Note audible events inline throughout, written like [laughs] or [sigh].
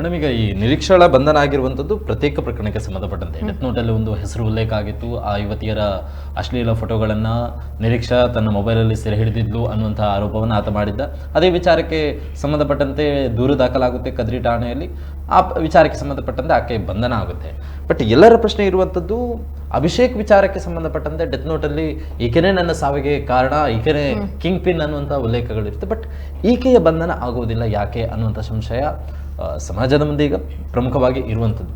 Madam ಈಗ ಈ ನಿರೀಕ್ಷಳ ಬಂಧನ ಆಗಿರುವಂಥದ್ದು ಪ್ರತ್ಯೇಕ ಪ್ರಕರಣಕ್ಕೆ ಸಂಬಂಧಪಟ್ಟಂತೆ. ಡೆತ್ ನೋಟಲ್ಲಿ ಒಂದು ಹೆಸರು ಉಲ್ಲೇಖ ಆಗಿತ್ತು. ಆ ಯುವತಿಯರ ಅಶ್ಲೀಲ ಫೋಟೋಗಳನ್ನು ನಿರೀಕ್ಷಾ ತನ್ನ ಮೊಬೈಲಲ್ಲಿ ಸೆರೆ ಹಿಡಿದಿದ್ಲು ಅನ್ನುವಂಥ ಆರೋಪವನ್ನು ಆತ ಮಾಡಿದ್ದ. ಅದೇ ವಿಚಾರಕ್ಕೆ ಸಂಬಂಧಪಟ್ಟಂತೆ ದೂರು ದಾಖಲಾಗುತ್ತೆ ಕದ್ರಿ ಠಾಣೆಯಲ್ಲಿ. ಆ ವಿಚಾರಕ್ಕೆ ಸಂಬಂಧಪಟ್ಟಂತೆ ಆಕೆ ಬಂಧನ ಆಗುತ್ತೆ. ಬಟ್ ಎಲ್ಲರ ಪ್ರಶ್ನೆ ಇರುವಂಥದ್ದು ಅಭಿಷೇಕ್ ವಿಚಾರಕ್ಕೆ ಸಂಬಂಧಪಟ್ಟಂತೆ ಡೆತ್ ನೋಟಲ್ಲಿ ಈಕೆನೇ ನನ್ನ ಸಾವಿಗೆ ಕಾರಣ ಈಕೆನೇ ಕಿಂಗ್ ಪಿನ್ ಅನ್ನುವಂಥ ಉಲ್ಲೇಖಗಳಿರುತ್ತೆ. ಬಟ್ ಈಕೆಯ ಬಂಧನ ಆಗುವುದಿಲ್ಲ ಯಾಕೆ ಅನ್ನುವಂಥ ಸಂಶಯ. ಸಮಾಜದ ಮುಂದೆ ಈಗ ಪ್ರಮುಖವಾಗಿ ಇರುವಂಥದ್ದು.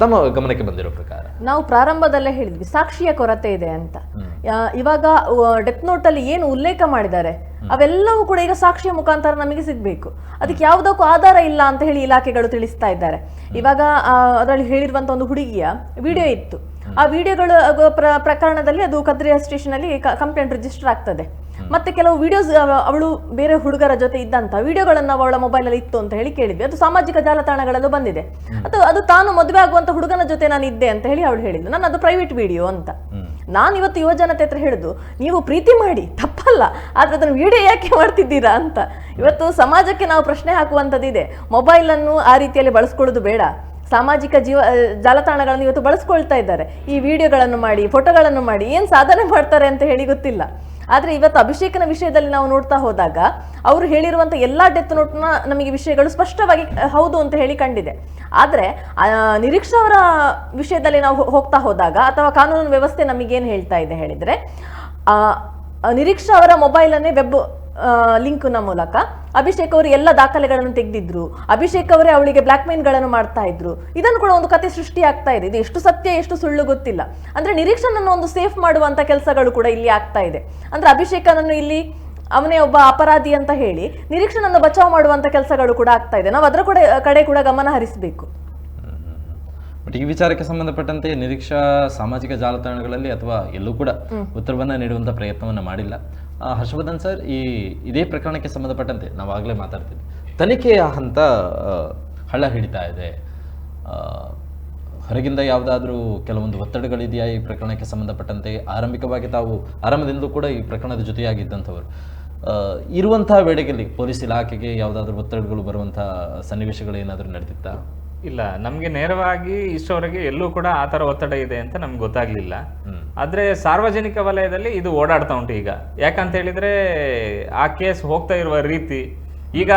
ತಮ್ಮ ಗಮನಕ್ಕೆ ಬಂದಿರೋ ಪ್ರಕಾರ. ನಾವು ಪ್ರಾರಂಭದಲ್ಲೇ ಹೇಳಿದ್ವಿ ಸಾಕ್ಷಿಯ ಕೊರತೆ ಇದೆ ಅಂತ. ಇವಾಗ ಡೆತ್ ನೋಟ್ ಅಲ್ಲಿ ಏನು ಉಲ್ಲೇಖ ಮಾಡಿದ್ದಾರೆ ಅವೆಲ್ಲವೂ ಕೂಡ ಈಗ ಸಾಕ್ಷಿಯ ಮುಖಾಂತರ ನಮಗೆ ಸಿಗಬೇಕು. ಅದಕ್ಕೆ ಯಾವುದಕ್ಕೂ ಆಧಾರ ಇಲ್ಲ ಅಂತ ಹೇಳಿ ಇಲಾಖೆಗಳು ತಿಳಿಸ್ತಾ ಇದ್ದಾರೆ. ಇವಾಗ ಅದರಲ್ಲಿ ಹೇಳಿರುವಂತ ಒಂದು ಹುಡುಗಿಯ ವಿಡಿಯೋ ಇತ್ತು. ಆ ವಿಡಿಯೋಗಳು ಪ್ರಕರಣದಲ್ಲಿ ಅದು ಕದ್ರಿಯ ಸ್ಟೇಷನ್ ಅಲ್ಲಿ ಕಂಪ್ಲೇಂಟ್ ರಿಜಿಸ್ಟರ್ ಆಗ್ತದೆ. ಮತ್ತೆ ಕೆಲವು ವಿಡಿಯೋಸ್ ಅವಳು ಬೇರೆ ಹುಡುಗರ ಜೊತೆ ಇದ್ದಂತ ವಿಡಿಯೋಗಳನ್ನು ಅವಳ ಮೊಬೈಲ್ ಅಲ್ಲಿ ಇತ್ತು ಅಂತ ಹೇಳಿ ಕೇಳಿದ್ವಿ. ಅದು ಸಾಮಾಜಿಕ ಜಾಲತಾಣಗಳಲ್ಲೂ ಬಂದಿದೆ. ಅದು ಅದು ತಾನು ಮದುವೆ ಆಗುವಂತ ಹುಡುಗನ ಜೊತೆ ನಾನು ಇದ್ದೆ ಅಂತ ಹೇಳಿ ಅವಳು ಹೇಳಿದ್ದು ನಾನು ಅದು ಪ್ರೈವೇಟ್ ವಿಡಿಯೋ ಅಂತ. ನಾನು ಇವತ್ತು ಯುವಜನತೆ ಹತ್ರ ಹೇಳುದು ನೀವು ಪ್ರೀತಿ ಮಾಡಿ ತಪ್ಪಲ್ಲ ಆದ್ರೆ ಅದನ್ನು ವಿಡಿಯೋ ಯಾಕೆ ಮಾಡ್ತಿದ್ದೀರಾ ಅಂತ. ಇವತ್ತು ಸಮಾಜಕ್ಕೆ ನಾವು ಪ್ರಶ್ನೆ ಹಾಕುವಂಥದ್ದಿದೆ ಮೊಬೈಲ್ ಅನ್ನು ಆ ರೀತಿಯಲ್ಲಿ ಬಳಸ್ಕೊಳ್ಳೋದು ಬೇಡ. ಸಾಮಾಜಿಕ ಜೀವ ಜಾಲತಾಣಗಳನ್ನು ಇವತ್ತು ಬಳಸ್ಕೊಳ್ತಾ ಇದ್ದಾರೆ. ಈ ವಿಡಿಯೋಗಳನ್ನು ಮಾಡಿ ಫೋಟೋಗಳನ್ನು ಮಾಡಿ ಏನು ಸಾಧನೆ ಮಾಡ್ತಾರೆ ಅಂತ ಹೇಳಿ ಗೊತ್ತಿಲ್ಲ. ಆದ್ರೆ ಇವತ್ತು ಅಭಿಷೇಕನ ವಿಷಯದಲ್ಲಿ ನಾವು ನೋಡ್ತಾ ಹೋದಾಗ ಅವರು ಹೇಳಿರುವಂಥ ಎಲ್ಲ ಡೆತ್ ನೋಟ್ನ ನಮಗೆ ವಿಷಯಗಳು ಸ್ಪಷ್ಟವಾಗಿ ಹೌದು ಅಂತ ಹೇಳಿ ಕಂಡಿದೆ. ಆದರೆ ನಿರೀಕ್ಷಾ ಅವರ ವಿಷಯದಲ್ಲಿ ನಾವು ಹೋಗ್ತಾ ಹೋದಾಗ ಅಥವಾ ಕಾನೂನು ವ್ಯವಸ್ಥೆ ನಮಗೇನು ಹೇಳ್ತಾ ಇದೆ ಹೇಳಿದರೆ ನಿರೀಕ್ಷಾ ಅವರ ಮೊಬೈಲನ್ನೇ ವೆಬ್ ಲಿಂಕ್ನ ಮೂಲಕ. ಅಭಿಷೇಕ್ ಅವರು ಎಲ್ಲ ದಾಖಲೆಗಳನ್ನು ತೆಗೆದಿದ್ರು. ಅಭಿಷೇಕ್ ಅವರೇ ಅವಳಿಗೆ ಬ್ಲಾಕ್ಗಳನ್ನು ಮಾಡ್ತಾ ಇದ್ರು. ಇದನ್ನು ಕೂಡ ಒಂದು ಕತೆ ಸೃಷ್ಟಿ ಆಗ್ತಾ ಇದೆ. ಇದು ಎಷ್ಟು ಸತ್ಯ ಎಷ್ಟು ಸುಳ್ಳು ಗೊತ್ತಿಲ್ಲ. ಅಂದ್ರೆ ನಿರೀಕ್ಷಣನ್ನು ಒಂದು ಸೇಫ್ ಮಾಡುವಂತ ಕೆಲಸಗಳು ಕೂಡ ಇಲ್ಲಿ ಆಗ್ತಾ ಇದೆ. ಅಂದ್ರೆ ಅಭಿಷೇಕನನ್ನು ಇಲ್ಲಿ ಅವನೇ ಒಬ್ಬ ಅಪರಾಧಿ ಅಂತ ಹೇಳಿ ನಿರೀಕ್ಷಣನ್ನು ಬಚಾವ್ ಮಾಡುವಂತ ಕೆಲಸಗಳು ಕೂಡ ಆಗ್ತಾ ಇದೆ. ನಾವು ಅದರ ಕೂಡ ಕಡೆ ಕೂಡ ಗಮನ ಹರಿಸಬೇಕು. ಬಟ್ ಈ ವಿಚಾರಕ್ಕೆ ಸಂಬಂಧಪಟ್ಟಂತೆ ನಿರೀಕ್ಷಾ ಸಾಮಾಜಿಕ ಜಾಲತಾಣಗಳಲ್ಲಿ ಅಥವಾ ಎಲ್ಲೂ ಕೂಡ ಉತ್ತರವನ್ನ ನೀಡುವಂತ ಪ್ರಯತ್ನವನ್ನ ಮಾಡಿಲ್ಲ. ಹರ್ಷವರ್ಧನ್ ಸರ್ ಈ ಇದೇ ಪ್ರಕರಣಕ್ಕೆ ಸಂಬಂಧಪಟ್ಟಂತೆ ನಾವು ಆಗಲೇ ಮಾತಾಡ್ತಿದ್ವಿ ತನಿಖೆಯ ಹಂತ ಹಳ್ಳ ಹಿಡಿತಾ ಇದೆ. ಹೊರಗಿಂದ ಯಾವುದಾದ್ರೂ ಕೆಲವೊಂದು ಒತ್ತಡಗಳಿದೆಯಾ ಈ ಪ್ರಕರಣಕ್ಕೆ ಸಂಬಂಧಪಟ್ಟಂತೆ? ಆರಂಭಿಕವಾಗಿ ತಾವು ಆರಂಭದಿಂದಲೂ ಕೂಡ ಈ ಪ್ರಕರಣದ ಜೊತೆಯಾಗಿದ್ದಂಥವರು. ಇರುವಂತಹ ವೇಳೆಯಲ್ಲಿ ಪೊಲೀಸ್ ಇಲಾಖೆಗೆ ಯಾವುದಾದ್ರೂ ಒತ್ತಡಗಳು ಬರುವಂತಹ ಸನ್ನಿವೇಶಗಳು ಏನಾದರೂ ನಡೆದಿತ್ತಾ? ಇಲ್ಲ ನಮಗೆ ನೇರವಾಗಿ ಇಷ್ಟವರೆಗೆ ಎಲ್ಲೂ ಕೂಡ ಆ ಥರ ಒತ್ತಡ ಇದೆ ಅಂತ ನಮ್ಗೆ ಗೊತ್ತಾಗ್ಲಿಲ್ಲ. ಆದ್ರೆ ಸಾರ್ವಜನಿಕ ವಲಯದಲ್ಲಿ ಇದು ಓಡಾಡ್ತಾ ಉಂಟು ಈಗ. ಯಾಕಂತ ಹೇಳಿದರೆ ಆ ಕೇಸ್ ಹೋಗ್ತಾ ಇರುವ ರೀತಿ ಈಗ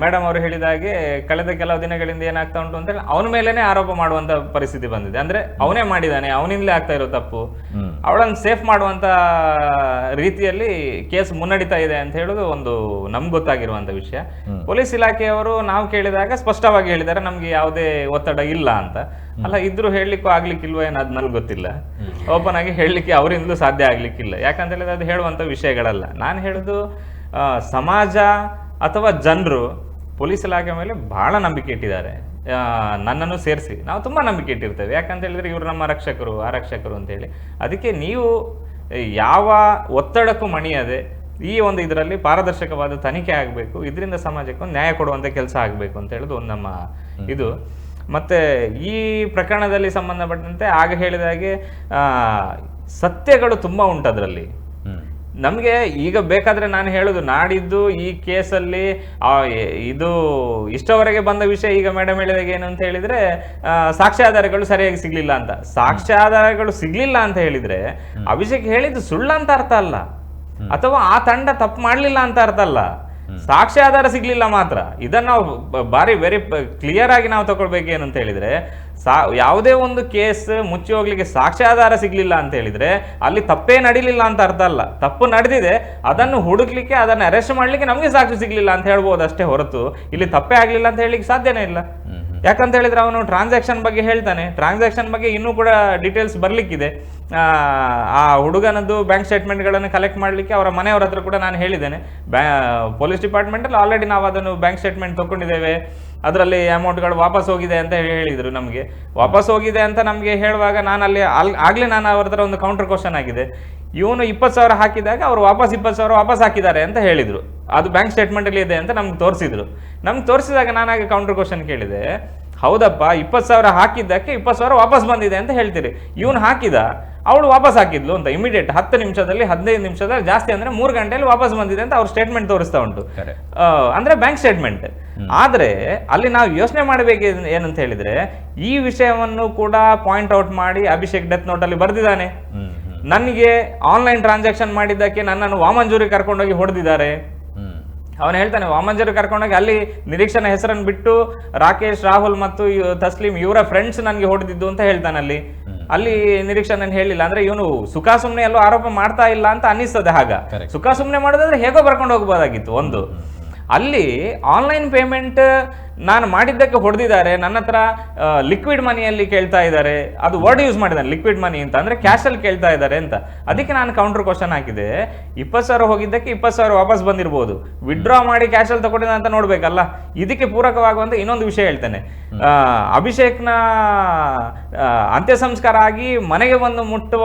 ಮೇಡಮ್ ಅವರು ಹೇಳಿದ ಹಾಗೆ ಕಳೆದ ಕೆಲವು ದಿನಗಳಿಂದ ಏನಾಗ್ತಾ ಉಂಟು ಅಂತ ಹೇಳಿ ಅವನ ಮೇಲೇನೆ ಆರೋಪ ಮಾಡುವಂತ ಪರಿಸ್ಥಿತಿ ಬಂದಿದೆ. ಅಂದ್ರೆ ಅವನೇ ಮಾಡಿದಾನೆ ಅವನಿಂದಲೇ ಆಗ್ತಾ ಇರೋ ತಪ್ಪು. ಅವಳನ್ನು ಸೇಫ್ ಮಾಡುವಂತ ರೀತಿಯಲ್ಲಿ ಕೇಸ್ ಮುನ್ನಡೀತಾ ಇದೆ ಅಂತ ಹೇಳೋದು ಒಂದು ನಮ್ಗೆ ಗೊತ್ತಾಗಿರುವಂತ ವಿಷಯ. ಪೊಲೀಸ್ ಇಲಾಖೆಯವರು ನಾವು ಕೇಳಿದಾಗ ಸ್ಪಷ್ಟವಾಗಿ ಹೇಳಿದ್ದಾರೆ ನಮ್ಗೆ ಯಾವುದೇ ಒತ್ತಡ ಇಲ್ಲ ಅಂತ. ಅಲ್ಲ ಇದ್ರು ಹೇಳಲಿಕ್ಕೂ ಆಗ್ಲಿಕ್ಕಿಲ್ವ ಏನೋ ಅದ್ ನನಗೆ ಗೊತ್ತಿಲ್ಲ. ಓಪನ್ ಆಗಿ ಹೇಳಲಿಕ್ಕೆ ಅವರಿಂದಲೂ ಸಾಧ್ಯ ಆಗ್ಲಿಕ್ಕಿಲ್ಲ. ಯಾಕಂತ ಹೇಳಿದ್ರೆ ಅದು ಹೇಳುವಂತ ವಿಷಯಗಳಲ್ಲ. ನಾನು ಹೇಳುದು ಸಮಾಜ ಅಥವಾ ಜನರು ಪೊಲೀಸ್ ಇಲಾಖೆ ಮೇಲೆ ಭಾಳ ನಂಬಿಕೆ ಇಟ್ಟಿದ್ದಾರೆ. ನನ್ನನ್ನು ಸೇರಿಸಿ. ನಾವು ತುಂಬಾ ನಂಬಿಕೆ ಇಟ್ಟಿರ್ತೇವೆ. ಯಾಕಂತ ಹೇಳಿದ್ರೆ ಇವರು ನಮ್ಮ ರಕ್ಷಕರು ಆರಕ್ಷಕರು ಅಂತ ಹೇಳಿ. ಅದಕ್ಕೆ ನೀವು ಯಾವ ಒತ್ತಡಕ್ಕೂ ಮಣಿಯದೆ ಈ ಒಂದು ಇದರಲ್ಲಿ ಪಾರದರ್ಶಕವಾದ ತನಿಖೆ ಆಗಬೇಕು ಇದರಿಂದ ಸಮಾಜಕ್ಕೆ ಒಂದು ನ್ಯಾಯ ಕೊಡುವಂಥ ಕೆಲಸ ಆಗಬೇಕು ಅಂತ ಹೇಳೋದು ಒಂದು ನಮ್ಮ ಇದು. ಮತ್ತೆ ಈ ಪ್ರಕರಣದಲ್ಲಿ ಸಂಬಂಧಪಟ್ಟಂತೆ ಆಗ ಹೇಳಿದ ಹಾಗೆ ಆ, ಸತ್ಯಗಳು ತುಂಬಾ ಉಂಟು ಅದರಲ್ಲಿ ನಮಗೆ ಈಗ ಬೇಕಾದ್ರೆ ನಾನು ಹೇಳೋದು ನಾಡಿದ್ದು ಈ ಕೇಸಲ್ಲಿ ಆ, ಇದು ಇಷ್ಟವರೆಗೆ ಬಂದ ವಿಷಯ ಈಗ ಮೇಡಮ್ ಹೇಳಿದಾಗ ಏನು ಅಂತ ಹೇಳಿದ್ರೆ ಸಾಕ್ಷ್ಯಾಧಾರಗಳು ಸರಿಯಾಗಿ ಸಿಗ್ಲಿಲ್ಲ ಅಂತ. ಸಾಕ್ಷ್ಯಾಧಾರಗಳು ಸಿಗ್ಲಿಲ್ಲ ಅಂತ ಹೇಳಿದ್ರೆ ಅಭಿಷೇಕ್ ಹೇಳಿದ್ದು ಸುಳ್ಳು ಅಂತ ಅರ್ಥ ಅಲ್ಲ. ಅಥವಾ ಆ ತಂಡ ತಪ್ಪು ಮಾಡಲಿಲ್ಲ ಅಂತ ಅರ್ಥ ಅಲ್ಲ. ಸಾಕ್ಷ್ಯಾಧಾರ ಸಿಗ್ಲಿಲ್ಲ ಮಾತ್ರ. ಇದನ್ನ ನಾವು ಬಾರಿ ವೆರಿ ಕ್ಲಿಯರ್ ಆಗಿ ನಾವು ತಗೊಳ್ಬೇಕು ಏನಂತ ಹೇಳಿದ್ರೆ ಸಾ ಯಾವುದೇ ಒಂದು ಕೇಸ್ ಮುಚ್ಚಿ ಹೋಗ್ಲಿಕ್ಕೆ ಸಾಕ್ಷ್ಯಾಧಾರ ಸಿಗ್ಲಿಲ್ಲ ಅಂತ ಹೇಳಿದ್ರೆ ಅಲ್ಲಿ ತಪ್ಪೇ ನಡೀಲಿಲ್ಲ ಅಂತ ಅರ್ಥ ಅಲ್ಲ. ತಪ್ಪು ನಡೆದಿದೆ ಅದನ್ನು ಹುಡುಕ್ಲಿಕ್ಕೆ ಅದನ್ನು ಅರೆಸ್ಟ್ ಮಾಡ್ಲಿಕ್ಕೆ ನಮಗೆ ಸಾಕ್ಷಿ ಸಿಗ್ಲಿಲ್ಲ ಅಂತ ಹೇಳ್ಬೋದು ಅಷ್ಟೇ ಹೊರತು ಇಲ್ಲಿ ತಪ್ಪೇ ಆಗ್ಲಿಲ್ಲ ಅಂತ ಹೇಳಲಿಕ್ಕೆ ಸಾಧ್ಯನೇ ಇಲ್ಲ. ಯಾಕಂತ ಹೇಳಿದ್ರೆ ಅವನು ಟ್ರಾನ್ಸಾಕ್ಷನ್ ಬಗ್ಗೆ ಹೇಳ್ತಾನೆ. ಟ್ರಾನ್ಸಾಕ್ಷನ್ ಬಗ್ಗೆ ಇನ್ನೂ ಕೂಡ ಡೀಟೇಲ್ಸ್ ಬರ್ಲಿಕ್ಕಿದೆ. ಆ, ಹುಡುಗನದ್ದು ಬ್ಯಾಂಕ್ ಸ್ಟೇಟ್ಮೆಂಟ್ಗಳನ್ನು ಕಲೆಕ್ಟ್ ಮಾಡಲಿಕ್ಕೆ ಅವರ ಮನೆಯವರ ಹತ್ರ ಕೂಡ ನಾನು ಹೇಳಿದ್ದೇನೆ. ಬ್ಯಾ ಪೊಲೀಸ್ ಡಿಪಾರ್ಟ್ಮೆಂಟಲ್ಲಿ ಆಲ್ರೆಡಿ ನಾವು ಅದನ್ನು ಬ್ಯಾಂಕ್ ಸ್ಟೇಟ್ಮೆಂಟ್ ತೊಗೊಂಡಿದ್ದೇವೆ ಅದರಲ್ಲಿ ಅಮೌಂಟ್ಗಳು ವಾಪಸ್ ಹೋಗಿದೆ ಅಂತ ಹೇಳಿ ಹೇಳಿದರು ನಮಗೆ. ವಾಪಸ್ ಹೋಗಿದೆ ಅಂತ ನಮಗೆ ಹೇಳುವಾಗ ನಾನು ಅಲ್ಲಿ ಅಲ್ಲಿ ಆಗಲೇ ನಾನು ಅವ್ರ ಹತ್ರ ಒಂದು ಕೌಂಟರ್ ಕ್ವಶನ್ ಆಗಿದೆ. ಇವನು ಇಪ್ಪತ್ತು ಸಾವಿರ ಹಾಕಿದಾಗ ಅವರು ವಾಪಸ್ ಇಪ್ಪತ್ತು ಸಾವಿರ ವಾಪಸ್ ಹಾಕಿದ್ದಾರೆ ಅಂತ ಹೇಳಿದರು. ಅದು ಬ್ಯಾಂಕ್ ಸ್ಟೇಟ್ಮೆಂಟಲ್ಲಿ ಇದೆ ಅಂತ ನಮ್ಗೆ ತೋರಿಸಿದ್ರು. ನಮ್ಗೆ ತೋರಿಸಿದಾಗ ನಾನಾಗ ಕೌಂಟರ್ ಕ್ವಶನ್ ಕೇಳಿದೆ. ಹೌದಪ್ಪ ಇಪ್ಪತ್ತು ಸಾವಿರ ಹಾಕಿದ್ದಕ್ಕೆ ಇಪ್ಪತ್ತು ಸಾವಿರ ವಾಪಸ್ ಬಂದಿದೆ ಅಂತ ಹೇಳ್ತೀರಿ. ಇವನು ಹಾಕಿದ ಅವಳು ವಾಪಸ್ ಹಾಕಿದ್ಲು ಅಂತ ಇಮಿಡಿಯೇಟ್ ಹತ್ತು ನಿಮಿಷದಲ್ಲಿ ಹದಿನೈದು ನಿಮಿಷದಲ್ಲಿ ಜಾಸ್ತಿ ಅಂದ್ರೆ ಮೂರು ಗಂಟೆಯಲ್ಲಿ ವಾಪಸ್ ಬಂದಿದೆ ಅಂತ ಅವ್ರ ಸ್ಟೇಟ್ಮೆಂಟ್ ತೋರಿಸ್ತಾ ಉಂಟು. ಅಂದ್ರೆ ಬ್ಯಾಂಕ್ ಸ್ಟೇಟ್ಮೆಂಟ್ ಆದ್ರೆ ಅಲ್ಲಿ ನಾವು ಯೋಚನೆ ಮಾಡಬೇಕು ಏನಂತ ಹೇಳಿದ್ರೆ ಈ ವಿಷಯವನ್ನು ಕೂಡ ಪಾಯಿಂಟ್ ಔಟ್ ಮಾಡಿ ಅಭಿಷೇಕ್ ಡೆತ್ ನೋಟ್ ಅಲ್ಲಿ ಬರ್ದಿದ್ದಾನೆ. ನನಗೆ ಆನ್ಲೈನ್ ಟ್ರಾನ್ಸಾಕ್ಷನ್ ಮಾಡಿದ್ದಕ್ಕೆ ನನ್ನನ್ನು ವಾಮಂಜೂರಿ ಕರ್ಕೊಂಡೋಗಿ ಹೊಡೆದಿದ್ದಾರೆ. ಅವನು ಹೇಳ್ತಾನೆ ವಾಮಂಜರು ಕರ್ಕೊಂಡೋಗಿ ಅಲ್ಲಿ ನಿರೀಕ್ಷಣ ಹೆಸರನ್ನು ಬಿಟ್ಟು ರಾಕೇಶ್ ರಾಹುಲ್ ಮತ್ತು ತಸ್ಲಿಂ ಇವರ ಫ್ರೆಂಡ್ಸ್ ನನಗೆ ಹೊಡೆದಿದ್ದು ಅಂತ ಹೇಳ್ತಾನೆ ಅಲ್ಲಿ. ಅಲ್ಲಿ ನಿರೀಕ್ಷಣ ಹೇಳಿಲ್ಲ. ಅಂದ್ರೆ ಇವನು ಸುಖ ಸುಮ್ನೆ ಎಲ್ಲೋ ಆರೋಪ ಮಾಡ್ತಾ ಇಲ್ಲ ಅಂತ ಅನ್ನಿಸ್ತದೆ ಹಾಗ. ಸುಖ ಸುಮ್ನೆ ಮಾಡೋದಾದ್ರೆ ಹೇಗೋ ಬರ್ಕೊಂಡು ಹೋಗ್ಬೋದಾಗಿತ್ತು ಒಂದು. ಅಲ್ಲಿ ಆನ್ಲೈನ್ ಪೇಮೆಂಟ್ ನಾನು ಮಾಡಿದ್ದಕ್ಕೆ ಹೊಡೆದಿದ್ದಾರೆ ನನ್ನ ಹತ್ರ ಲಿಕ್ವಿಡ್ ಮನಿಯಲ್ಲಿ ಕೇಳ್ತಾ ಇದ್ದಾರೆ. ಅದು ವರ್ಡ್ ಯೂಸ್ ಮಾಡಿದ್ದಾರೆ ಲಿಕ್ವಿಡ್ ಮನಿ ಅಂತ. ಅಂದರೆ ಕ್ಯಾಶಲ್ಲಿ ಕೇಳ್ತಾ ಇದ್ದಾರೆ ಅಂತ. ಅದಕ್ಕೆ ನಾನು ಕೌಂಟರ್ ಕ್ವಶನ್ ಹಾಕಿದೆ. ಇಪ್ಪತ್ತು ಸಾವಿರ ಹೋಗಿದ್ದಕ್ಕೆ ಇಪ್ಪತ್ತು ಸಾವಿರ ವಾಪಸ್ ಬಂದಿರ್ಬೋದು. ವಿಡ್ರಾ ಮಾಡಿ ಕ್ಯಾಶಲ್ಲಿ ತಗೊಂಡಿದ್ದ ಅಂತ ನೋಡಬೇಕಲ್ಲ. ಇದಕ್ಕೆ ಪೂರಕವಾಗುವಂತ ಇನ್ನೊಂದು ವಿಷಯ ಹೇಳ್ತೇನೆ. ಅಭಿಷೇಕ್ನ ಅಂತ್ಯ ಸಂಸ್ಕಾರ ಆಗಿ ಮನೆಗೆ ಬಂದು ಮುಟ್ಟುವ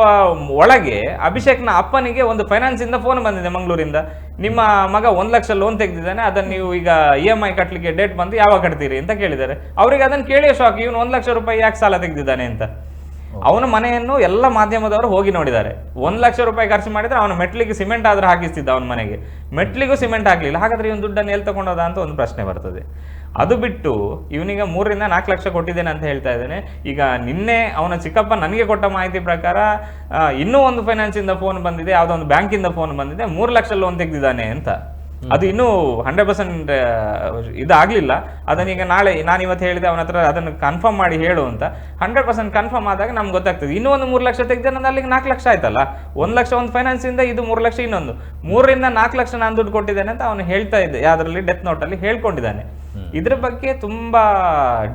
ಒಳಗೆ ಅಭಿಷೇಕ್ನ ಅಪ್ಪನಿಗೆ ಒಂದು ಫೈನಾನ್ಸ್ ಇಂದ ಫೋನ್ ಬಂದಿದೆ ಮಂಗಳೂರಿಂದ. ನಿಮ್ಮ ಮಗ ಒಂದ್ ಲಕ್ಷ ಲೋನ್ ತೆಗೆದಿದ್ದಾನೆ ಅದನ್ನ ನೀವು ಈಗ ಇ ಎಂ ಐ ಕಟ್ಟಲಿಕ್ಕೆ ಡೇಟ್ ಬಂದು ಯಾವಾಗ ಕಟ್ತೀರಿ ಅಂತ ಕೇಳಿದ್ದಾರೆ. ಅವರಿಗೆ ಅದನ್ನು ಕೇಳಿ ಶಾಕ್ ಇವನು ಒಂದು ಲಕ್ಷ ರೂಪಾಯಿ ಯಾಕೆ ಸಾಲ ತೆಗೆದಿದ್ದಾನೆ ಅಂತ. ಅವನ ಮನೆಯನ್ನು ಎಲ್ಲ ಮಾಧ್ಯಮದವರು ಹೋಗಿ ನೋಡಿದ್ದಾರೆ. ಒಂದು ಲಕ್ಷ ರೂಪಾಯಿ ಖರ್ಚು ಮಾಡಿದ್ರೆ ಅವನ ಮೆಟ್ಲಿಗೆ ಸಿಮೆಂಟ್ ಆದ್ರೂ ಹಾಕಿಸ್ತಿದ್ದ ಅವನ ಮನೆಗೆ. ಮೆಟ್ಲಿಗೂ ಸಿಮೆಂಟ್ ಆಗಲಿಲ್ಲ, ಹಾಗಾದ್ರೆ ಇವನು ದುಡ್ಡನ್ನು ಎಲ್ಲಿ ತಗೊಂಡೋದ ಅಂತ ಒಂದು ಪ್ರಶ್ನೆ ಬರ್ತದೆ. ಅದು ಬಿಟ್ಟು ಇವನಿಗೆ ಮೂರರಿಂದ ನಾಲ್ಕು ಲಕ್ಷ ಕೊಟ್ಟಿದ್ದೇನೆ ಅಂತ ಹೇಳ್ತಾ ಇದ್ದೇನೆ. ಈಗ ನಿನ್ನೆ ಅವನ ಚಿಕ್ಕಪ್ಪ ನನಗೆ ಕೊಟ್ಟ ಮಾಹಿತಿ ಪ್ರಕಾರ ಇನ್ನೂ ಒಂದು ಫೈನಾನ್ಸಿಂದ ಫೋನ್ ಬಂದಿದೆ, ಯಾವುದೋ ಒಂದು ಬ್ಯಾಂಕಿಂದ ಫೋನ್ ಬಂದಿದೆ, ಮೂರು ಲಕ್ಷ ಲೋನ್ ತೆಗೆದಿದ್ದಾನೆ ಅಂತ. ಅದು ಇನ್ನೂ ಹಂಡ್ರೆಡ್ ಪರ್ಸೆಂಟ್ ಇದಾಗಲಿಲ್ಲ ಅದನ್ನೀಗ ನಾಳೆ, ನಾನು ಇವತ್ತು ಹೇಳಿದೆ, ಅವನ ಹತ್ರ ಅದನ್ನು ಕನ್ಫರ್ಮ್ ಮಾಡಿ ಹೇಳು ಅಂತ. ಹಂಡ್ರೆಡ್ ಪರ್ಸೆಂಟ್ ಕನ್ಫರ್ಮ್ ಆದಾಗ ನಮ್ಗೆ ಗೊತ್ತಾಗ್ತದೆ. ಇನ್ನೂ ಒಂದು ಮೂರು ಲಕ್ಷ ತೆಗೆದ ಅಲ್ಲಿಗೆ ನಾಲ್ಕು ಲಕ್ಷ ಆಯ್ತಲ್ಲ? ಒಂದು ಲಕ್ಷ ಒಂದು ಫೈನಾನ್ಸಿಂದ ಇದು ಮೂರು ಲಕ್ಷ ಇನ್ನೊಂದು. ಮೂರರಿಂದ ನಾಲ್ಕು ಲಕ್ಷ ನಾನು ದುಡ್ಡು ಕೊಟ್ಟಿದ್ದೇನೆ ಅಂತ ಅವನು ಹೇಳ್ತಾ ಇದ್ದೆ, ಯಾವ್ದ್ರಲ್ಲಿ? ಡೆತ್ ನೋಟಲ್ಲಿ ಹೇಳ್ಕೊಂಡಿದ್ದಾನೆ. ಇದ್ರ ಬಗ್ಗೆ ತುಂಬಾ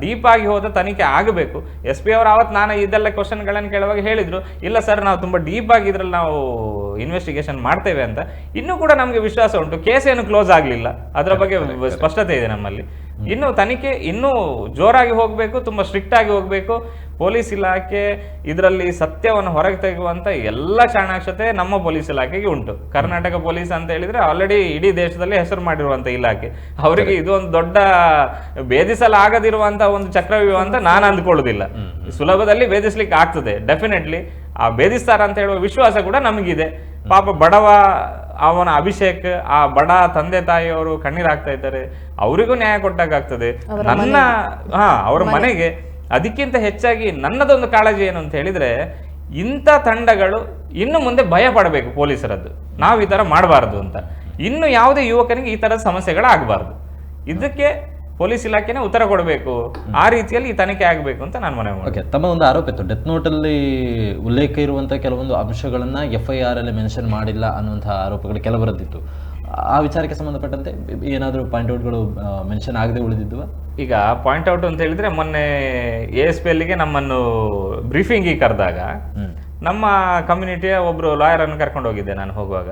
ಡೀಪ್ ಆಗಿ ಹೋದ ತನಿಖೆ ಆಗಬೇಕು. ಎಸ್ ಪಿ ಅವರು ಅವತ್ತು ನಾನು ಇದೆಲ್ಲ ಕ್ವಶನ್ಗಳನ್ನು ಕೇಳುವಾಗ ಹೇಳಿದ್ರು. ಇಲ್ಲ ಸರ್ ನಾವು ತುಂಬಾ ಡೀಪ್ ಆಗಿ ಇದ್ರಲ್ಲಿ ನಾವು ಇನ್ವೆಸ್ಟಿಗೇಷನ್ ಮಾಡ್ತೇವೆ ಅಂತ. ಇನ್ನೂ ಕೂಡ ನಮಗೆ ವಿಶ್ವಾಸ ಉಂಟು. ಕೇಸ್ ಏನು ಕ್ಲೋಸ್ ಆಗಲಿಲ್ಲ. ಅದರ ಬಗ್ಗೆ ಸ್ಪಷ್ಟತೆ ಇದೆ ನಮ್ಮಲ್ಲಿ. ಇನ್ನು ತನಿಖೆ ಇನ್ನೂ ಜೋರಾಗಿ ಹೋಗಬೇಕು ತುಂಬಾ ಸ್ಟ್ರಿಕ್ಟ್ ಆಗಿ ಹೋಗಬೇಕು. ಪೊಲೀಸ್ ಇಲಾಖೆ ಇದರಲ್ಲಿ ಸತ್ಯವನ್ನು ಹೊರಗೆ ತೆಗೆಯುವಂತ ಎಲ್ಲ ಚಾಣಾಕ್ಷತೆ ನಮ್ಮ ಪೊಲೀಸ್ ಇಲಾಖೆಗೆ ಉಂಟು. ಕರ್ನಾಟಕ ಪೊಲೀಸ್ ಅಂತ ಹೇಳಿದ್ರೆ ಆಲ್ರೆಡಿ ಇಡೀ ದೇಶದಲ್ಲಿ ಹೆಸರು ಮಾಡಿರುವಂತ ಇಲಾಖೆ. ಅವರಿಗೆ ಇದು ಒಂದು ದೊಡ್ಡ ಭೇದಿಸಲಾಗದಿರುವಂಥ ಒಂದು ಚಕ್ರವ್ಯೂಹ ಅಂತ ನಾನು ಅಂದ್ಕೊಳ್ಳೋದಿಲ್ಲ ಸುಲಭದಲ್ಲಿ ಭೇದಿಸ್ಲಿಕ್ಕೆ ಆಗ್ತದೆ ಡೆಫಿನೆಟ್ಲಿ ಆ ಭೇದಿಸ್ತಾರ ಅಂತ ಹೇಳುವ ವಿಶ್ವಾಸ ಕೂಡ ನಮಗಿದೆ. ಪಾಪ ಬಡವ ಅವನ ಅಭಿಷೇಕ್ ಆ ಬಡ ತಂದೆ ತಾಯಿಯವರು ಕಣ್ಣೀರಾಗ್ತಾ ಇದ್ದಾರೆ. ಅವರಿಗೂ ನ್ಯಾಯ ಕೊಟ್ಟಾಗ್ತದೆ ನನ್ನ ಹಾ ಅವ್ರ ಮನೆಗೆ. ಅದಕ್ಕಿಂತ ಹೆಚ್ಚಾಗಿ ನನ್ನದೊಂದು ಕಾಳಜಿ ಏನು ಅಂತ ಹೇಳಿದ್ರೆ, ಇಂಥ ತಂಡಗಳು ಇನ್ನು ಮುಂದೆ ಭಯ ಪಡಬೇಕು ಪೊಲೀಸರದ್ದು. ನಾವು ಈ ಥರ ಮಾಡಬಾರ್ದು ಅಂತ. ಇನ್ನು ಯಾವುದೇ ಯುವಕನಿಗೆ ಈ ತರದ ಸಮಸ್ಯೆಗಳಾಗಬಾರ್ದು. ಇದಕ್ಕೆ ಪೊಲೀಸ್ ಇಲಾಖೆನೇ ಉತ್ತರ ಕೊಡಬೇಕು. ಆ ರೀತಿಯಲ್ಲಿ ಈ ತನಿಖೆ ಆಗಬೇಕು ಅಂತ ನಾನು ಮನವಿ ಓಕೆ ತಮ್ಮ ಒಂದು ಆರೋಪ ಇತ್ತು. ಡೆತ್ ನೋಟಲ್ಲಿ ಉಲ್ಲೇಖ ಇರುವಂಥ ಕೆಲವೊಂದು ಅಂಶಗಳನ್ನು ಎಫ್ ಐ ಆರ್ ಅಲ್ಲಿ ಮೆನ್ಷನ್ ಮಾಡಿಲ್ಲ ಅನ್ನುವಂಥ ಆರೋಪಗಳು ಕೆಲವರದ್ದಿತ್ತು. ಆ ವಿಚಾರಕ್ಕೆ ಸಂಬಂಧಪಟ್ಟಂತೆ ಏನಾದರೂ ಪಾಯಿಂಟ್ ಔಟ್ಗಳು ಮೆನ್ಷನ್ ಆಗದೆ ಉಳಿದಿದ್ದುವ? ಈಗ ಪಾಯಿಂಟ್ ಔಟ್ ಅಂತ ಹೇಳಿದ್ರೆ ಮೊನ್ನೆ ಎ ಎಸ್ ಪಿ ಎಲ್ಗೆ ನಮ್ಮನ್ನು ಬ್ರೀಫಿಂಗಿಗೆ ಕರೆದಾಗ ನಮ್ಮ ಕಮ್ಯುನಿಟಿಯ ಒಬ್ಬರು ಲಾಯರ್ ಅನ್ನು ಕರ್ಕೊಂಡು ಹೋಗಿದ್ದೆ ನಾನು ಹೋಗುವಾಗ.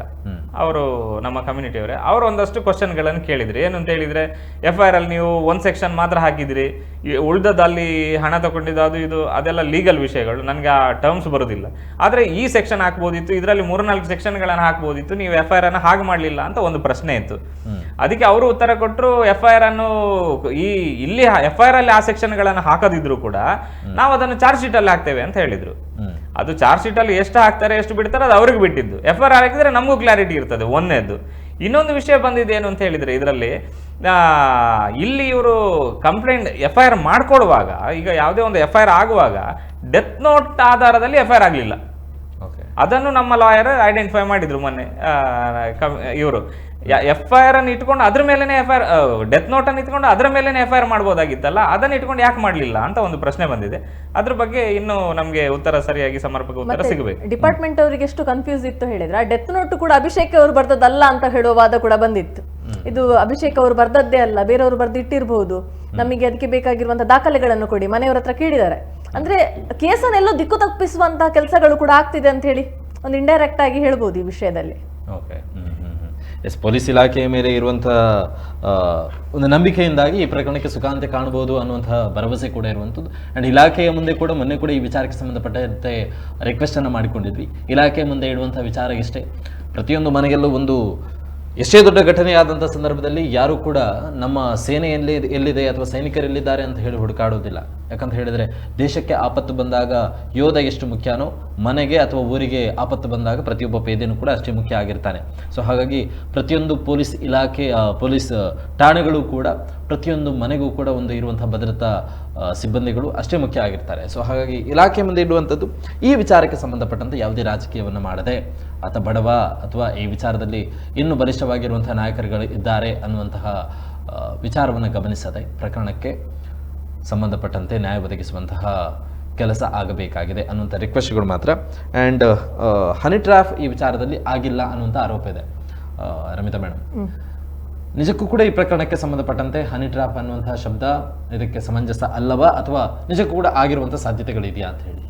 ಅವರು ನಮ್ಮ ಕಮ್ಯುನಿಟಿಯವರೇ ಅವರು. ಒಂದಷ್ಟು ಕ್ವಶನ್ಗಳನ್ನು ಕೇಳಿದ್ರು. ಏನು ಅಂತ ಹೇಳಿದ್ರೆ ಎಫ್ ಐ ಆರ್ ಅಲ್ಲಿ ನೀವು ಒಂದು ಸೆಕ್ಷನ್ ಮಾತ್ರ ಹಾಕಿದ್ರಿ. ಅಲ್ಲಿ ಹಣ ತಗೊಂಡಿದ್ದು ಅದು ಇದು ಅದೆಲ್ಲ ಲೀಗಲ್ ವಿಷಯಗಳು. ನನಗೆ ಆ ಟರ್ಮ್ಸ್ ಬರೋದಿಲ್ಲ. ಆದರೆ ಈ ಸೆಕ್ಷನ್ ಹಾಕ್ಬೋದಿತ್ತು ಇದರಲ್ಲಿ ಮೂರ್ನಾಲ್ಕು ಸೆಕ್ಷನ್ಗಳನ್ನು ಹಾಕ್ಬೋದಿತ್ತು. ನೀವು ಎಫ್ ಐ ಆರ್ ಅನ್ನು ಹಾಗೆ ಮಾಡಲಿಲ್ಲ ಅಂತ ಒಂದು ಪ್ರಶ್ನೆ ಇತ್ತು. ಅದಕ್ಕೆ ಅವರು ಉತ್ತರ ಕೊಟ್ಟರು ಎಫ್ ಐ ಆರ್ ಅನ್ನು ಈ ಇಲ್ಲಿ ಎಫ್ ಐ ಆರ್ ಅಲ್ಲಿ ಆ ಸೆಕ್ಷನ್ಗಳನ್ನು ಹಾಕದಿದ್ರು ಕೂಡ ನಾವು ಅದನ್ನು ಚಾರ್ಜ್ ಶೀಟ್ ಅಲ್ಲಿ ಹಾಕ್ತೇವೆ ಅಂತ ಹೇಳಿದ್ರು. ಅದು ಚಾರ್ಜ್ ಶೀಟಲ್ಲಿ ಎಷ್ಟು ಹಾಕ್ತಾರೆ, ಎಷ್ಟು ಬಿಡ್ತಾರೆ ಅದು ಅವ್ರಿಗೆ ಬಿಟ್ಟಿದ್ದು. ಎಫ್ ಆರ್ ಹಾಕಿದ್ರೆ ನಮಗೂ ಕ್ಲಾರಿಟಿ ಇರ್ತದೆ ಒಂದನೇದ್ದು ಇನ್ನೊಂದು ವಿಷಯ ಬಂದಿದೆ ಏನು ಅಂತ ಹೇಳಿದರೆ ಇದರಲ್ಲಿ ಇಲ್ಲಿ ಇವರು ಕಂಪ್ಲೇಂಟ್ ಎಫ್ ಐ ಆರ್ ಮಾಡಿಕೊಡುವಾಗ, ಈಗ ಯಾವುದೇ ಒಂದು ಎಫ್ ಐ ಆರ್ ಆಗುವಾಗ ಡೆತ್ ನೋಟ್ ಆಧಾರದಲ್ಲಿ ಎಫ್ ಐ ಆರ್ ಆಗಲಿಲ್ಲ. ಅದನ್ನು ನಮ್ಮ ಲಾಯರ್ ಐಡೆಂಟಿಫೈ ಮಾಡಿದ್ರು ಮೊನ್ನೆ. ಇವರು. ಎಫ್ ಐ ಆರ್ ಅನ್ನು ಇಟ್ಕೊಂಡು ಅದ್ರ ಮೇಲೆನೆ F I R death note ಅನ್ನು ಇಟ್ಕೊಂಡು ಅದ್ರ ಮೇಲೆನೆ ಎಫ್ ಐ ಆರ್ ಮಾಡ್ಬೋದಾಗಿತ್ತಲ್ಲ ಅದನ್ನ ಇಟ್ಕೊಂಡು ಯಾಕೆ ಮಾಡಲಿಲ್ಲ ಅಂತ ಒಂದು ಪ್ರಶ್ನೆ ಬಂದಿದೆ. ಅದ್ರ ಬಗ್ಗೆ ಇನ್ನು ನಮಗೆ ಉತ್ತರ ಸರಿಯಾಗಿ ಸಮರ್ಪಕ ಉತ್ತರ ಸಿಗಬೇಕು. ಡಿಪಾರ್ಟ್ಮೆಂಟ್ ಅವರಿಗೆ ಎಷ್ಟು ಕನ್ಫ್ಯೂಸ್ ಇತ್ತು ಹೇಳಿದ್ರೆ ಡೆತ್ ನೋಟ್ ಕೂಡ ಅಭಿಷೇಕ್ ಅವರು ಬರ್ದದ್ದಲ್ಲ ಅಂತ ಹೇಳುವ ವಾದ ಕೂಡ ಬಂದಿತ್ತು. ಇದು ಅಭಿಷೇಕ್ ಅವರು ಬರ್ದದ್ದೇ ಅಲ್ಲ ಬೇರೆಯವರು ಬರ್ದಿಟ್ಟಿರಬಹುದು ನಮಗೆ ಅದಕ್ಕೆ ಬೇಕಾಗಿರುವಂತಹ ದಾಖಲೆಗಳನ್ನು ಕೊಡಿ ಮನೆಯವರ ಹತ್ರ ಕೇಳಿದ್ದಾರೆ. ಅಂದ್ರೆ ಕೇಸನ್ನೆಲ್ಲೋ ದಿಕ್ಕು ತಪ್ಪಿಸುವಂತಹ ಕೆಲಸಗಳು ಕೂಡ ಆಗ್ತಿದೆ ಅಂತ ಹೇಳಿ ಒಂದು ಇಂಡೈರೆಕ್ಟ್ ಆಗಿ ಹೇಳ್ಬೋದು ಈ ವಿಷಯದಲ್ಲಿ. ಓಕೆ. ಎಸ್ ಪೊಲೀಸ್ ಇಲಾಖೆಯ ಮೇಲೆ ಇರುವಂತಹ ಒಂದು ನಂಬಿಕೆಯಿಂದಾಗಿ ಈ ಪ್ರಕರಣಕ್ಕೆ ಸುಖಾಂತ್ಯ ಕಾಣಬಹುದು ಅನ್ನುವಂತಹ ಭರವಸೆ ಕೂಡ ಇರುವಂಥದ್ದು. ಆ್ಯಂಡ್ ಇಲಾಖೆಯ ಮುಂದೆ ಕೂಡ ಮೊನ್ನೆ ಕೂಡ ಈ ವಿಚಾರಕ್ಕೆ ಸಂಬಂಧಪಟ್ಟಂತೆ ರಿಕ್ವೆಸ್ಟನ್ನು ಮಾಡಿಕೊಂಡಿದ್ವಿ. ಇಲಾಖೆಯ ಮುಂದೆ ಇಡುವಂಥ ವಿಚಾರ ಇಷ್ಟೇ. ಪ್ರತಿಯೊಂದು ಮನೆಯಲ್ಲೂ ಒಂದು ಎಷ್ಟೇ ದೊಡ್ಡ ಘಟನೆ ಆದಂಥ ಸಂದರ್ಭದಲ್ಲಿ ಯಾರು ಕೂಡ ನಮ್ಮ ಸೇನೆ ಎಲ್ಲಿ, ಎಲ್ಲಿದೆ ಅಥವಾ ಸೈನಿಕರೆಲ್ಲಿದ್ದಾರೆ ಅಂತ ಹೇಳಿ ಹುಡುಕಾಡೋದಿಲ್ಲ. ಯಾಕಂತ ಹೇಳಿದರೆ ದೇಶಕ್ಕೆ ಆಪತ್ತು ಬಂದಾಗ ಯೋಧ ಎಷ್ಟು ಮುಖ್ಯನೋ ಮನೆಗೆ ಅಥವಾ ಊರಿಗೆ ಆಪತ್ತು ಬಂದಾಗ ಪ್ರತಿಯೊಬ್ಬ ಪೇದೆನೂ ಕೂಡ ಅಷ್ಟೇ ಮುಖ್ಯ ಆಗಿರ್ತಾನೆ. ಸೊ ಹಾಗಾಗಿ ಪ್ರತಿಯೊಂದು ಪೊಲೀಸ್ ಇಲಾಖೆ ಪೊಲೀಸ್ ಠಾಣೆಗಳು ಕೂಡ ಪ್ರತಿಯೊಂದು ಮನೆಗೂ ಕೂಡ ಒಂದು ಇರುವಂಥ ಭದ್ರತಾ ಸಿಬ್ಬಂದಿಗಳು ಅಷ್ಟೇ ಮುಖ್ಯ ಆಗಿರ್ತಾರೆ. ಸೊ ಹಾಗಾಗಿ ಇಲಾಖೆ ಮುಂದೆ ಇಡುವಂಥದ್ದು ಈ ವಿಚಾರಕ್ಕೆ ಸಂಬಂಧಪಟ್ಟಂತೆ ಯಾವುದೇ ರಾಜಕೀಯವನ್ನು ಮಾಡದೆ, ಆತ ಬಡವ ಅಥವಾ ಈ ವಿಚಾರದಲ್ಲಿ ಇನ್ನೂ ಬಲಿಷ್ಠವಾಗಿರುವಂತಹ ನಾಯಕರುಗಳು ಇದ್ದಾರೆ ಅನ್ನುವಂತಹ ವಿಚಾರವನ್ನು ಗಮನಿಸದೆ ಪ್ರಕರಣಕ್ಕೆ ಸಂಬಂಧಪಟ್ಟಂತೆ ನ್ಯಾಯ ಒದಗಿಸುವಂತಹ ಕೆಲಸ ಆಗಬೇಕಾಗಿದೆ ಅನ್ನುವಂಥ ರಿಕ್ವೆಸ್ಟ್ಗಳು ಮಾತ್ರ. ಆ್ಯಂಡ್ ಹನಿ ಟ್ರಾಫ್ ಈ ವಿಚಾರದಲ್ಲಿ ಆಗಿಲ್ಲ ಅನ್ನುವಂಥ ಆರೋಪ ಇದೆ. ರಮಿತಾ ಮೇಡಮ್ ನಿಜಕ್ಕೂ ಕೂಡ ಈ ಪ್ರಕರಣಕ್ಕೆ ಸಂಬಂಧಪಟ್ಟಂತೆ ಹನಿ ಟ್ರಾಪ್ ಅನ್ನುವಂತಹ ಶಬ್ದ ಇದಕ್ಕೆ ಸಮಂಜಸ ಅಲ್ಲವಾ ಅಥವಾ ನಿಜಕ್ಕೂ ಕೂಡ ಆಗಿರುವಂಥ ಸಾಧ್ಯತೆಗಳಿದೆಯಾ ಅಂತ ಹೇಳಿ.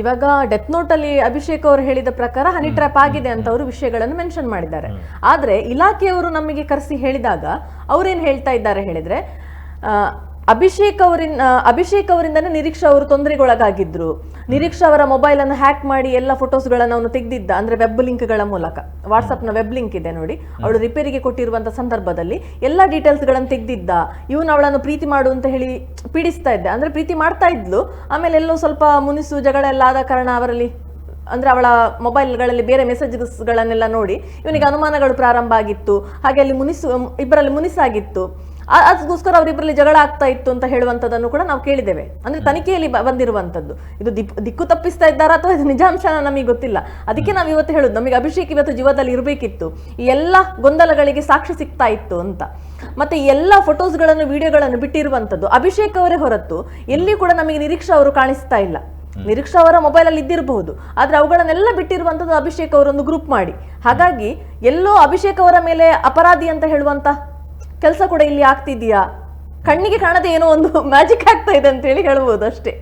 ಇವಾಗ ಡೆತ್ ನೋಟ್ ಅಲ್ಲಿ ಅಭಿಷೇಕ್ ಅವರು ಹೇಳಿದ ಪ್ರಕಾರ ಹನಿ ಟ್ರ್ಯಾಪ್ ಆಗಿದೆ ಅಂತ ಅವರು ವಿಷಯಗಳನ್ನು ಮೆನ್ಷನ್ ಮಾಡಿದ್ದಾರೆ. ಆದ್ರೆ ಇಲಾಖೆಯವರು ನಮಗೆ ಕರೆಸಿ ಹೇಳಿದಾಗ ಅವ್ರೇನ್ ಹೇಳ್ತಾ ಇದ್ದಾರೆ ಹೇಳಿದ್ರೆ ಅಭಿಷೇಕ್ ಅವರಿಂದ ಅಭಿಷೇಕ್ ಅವರಿಂದನೇ ನಿರೀಕ್ಷಾ ಅವರು ತೊಂದರೆಗೊಳಗಾಗಿದ್ರು. ನಿರೀಕ್ಷಾ ಅವರ ಮೊಬೈಲ್ ಅನ್ನು ಹ್ಯಾಕ್ ಮಾಡಿ ಎಲ್ಲ ಫೋಟೋಸ್ಗಳನ್ನು ಅವನು ತೆಗೆದಿದ್ದ, ಅಂದ್ರೆ ವೆಬ್ ಲಿಂಕ್ಗಳ ಮೂಲಕ. ವಾಟ್ಸ್ಆಪ್ನ ವೆಬ್ ಲಿಂಕ್ ಇದೆ ನೋಡಿ. ಅವಳು ರಿಪೇರಿಗೆ ಕೊಟ್ಟಿರುವಂತ ಸಂದರ್ಭದಲ್ಲಿ ಎಲ್ಲ ಡೀಟೇಲ್ಸ್ಗಳನ್ನು ತೆಗೆದಿದ್ದ. ಇವನು ಅವಳನ್ನು ಪ್ರೀತಿ ಮಾಡು ಅಂತ ಹೇಳಿ ಪೀಡಿಸ್ತಾ ಇದ್ದ. ಅಂದ್ರೆ ಪ್ರೀತಿ ಮಾಡ್ತಾ ಇದ್ಲು. ಆಮೇಲೆ ಎಲ್ಲೋ ಸ್ವಲ್ಪ ಮುನಿಸು ಜಗಳ ಎಲ್ಲ ಆದ ಕಾರಣ ಅವರಲ್ಲಿ, ಅಂದ್ರೆ ಅವಳ ಮೊಬೈಲ್ಗಳಲ್ಲಿ ಬೇರೆ ಮೆಸೇಜಸ್ಗಳನ್ನೆಲ್ಲ ನೋಡಿ ಇವನಿಗೆ ಅನುಮಾನಗಳು ಪ್ರಾರಂಭ ಆಗಿತ್ತು. ಹಾಗೆ ಅಲ್ಲಿ ಮುನಿಸು, ಇಬ್ಬರಲ್ಲಿ ಮುನಿಸಾಗಿತ್ತು. ಅದಕ್ಕೋಸ್ಕರ ಅವರಿಬ್ಬರಲ್ಲಿ ಜಗಳ ಆಗ್ತಾ ಇತ್ತು ಅಂತ ಹೇಳುವಂಥದ್ದನ್ನು ಕೂಡ ನಾವು ಕೇಳಿದ್ದೇವೆ. ಅಂದ್ರೆ ತನಿಖೆಯಲ್ಲಿ ಬಂದಿರುವಂಥದ್ದು. ಇದು ದಿಕ್- ದಿಕ್ಕು ತಪ್ಪಿಸ್ತಾ ಇದ್ದಾರಾ ಅಥವಾ ಇದು ನಿಜಾಂಶನ ನಮಗೆ ಗೊತ್ತಿಲ್ಲ. ಅದಕ್ಕೆ ನಾವು ಇವತ್ತು ಹೇಳುದು ನಮಗೆ ಅಭಿಷೇಕ್ ಇವತ್ತು ಜೀವದಲ್ಲಿ ಇರಬೇಕಿತ್ತು. ಈ ಎಲ್ಲ ಗೊಂದಲಗಳಿಗೆ ಸಾಕ್ಷಿ ಸಿಗ್ತಾ ಇತ್ತು ಅಂತ. ಮತ್ತೆ ಎಲ್ಲ ಫೋಟೋಸ್ಗಳನ್ನು ವಿಡಿಯೋಗಳನ್ನು ಬಿಟ್ಟಿರುವಂಥದ್ದು ಅಭಿಷೇಕ್ ಅವರೇ ಹೊರತು ಎಲ್ಲಿ ಕೂಡ ನಮಗೆ ನಿರೀಕ್ಷಾ ಅವರು ಕಾಣಿಸ್ತಾ ಇಲ್ಲ. ನಿರೀಕ್ಷಾ ಅವರ ಮೊಬೈಲ್ ಅಲ್ಲಿ ಇದ್ದಿರಬಹುದು. ಆದ್ರೆ ಅವುಗಳನ್ನೆಲ್ಲ ಬಿಟ್ಟಿರುವಂತದ್ದು ಅಭಿಷೇಕ್ ಅವರೊಂದು ಗ್ರೂಪ್ ಮಾಡಿ. ಹಾಗಾಗಿ ಎಲ್ಲೋ ಅಭಿಷೇಕ್ ಅವರ ಮೇಲೆ ಅಪರಾಧಿ ಅಂತ ಹೇಳುವಂತ ಕೆಲಸ ಕೂಡ ಇಲ್ಲಿ ಆಗ್ತಿದ್ಯಾ ಕಣ್ಣಿಗೆ ಕಾಣದೆ ಏನೋ ಒಂದು [laughs] ಮ್ಯಾಜಿಕ್ ಆಗ್ತಾ ಇದೆ ಅಂತ ಹೇಳಿ ಹೇಳ್ಬೋದು ಅಷ್ಟೇ.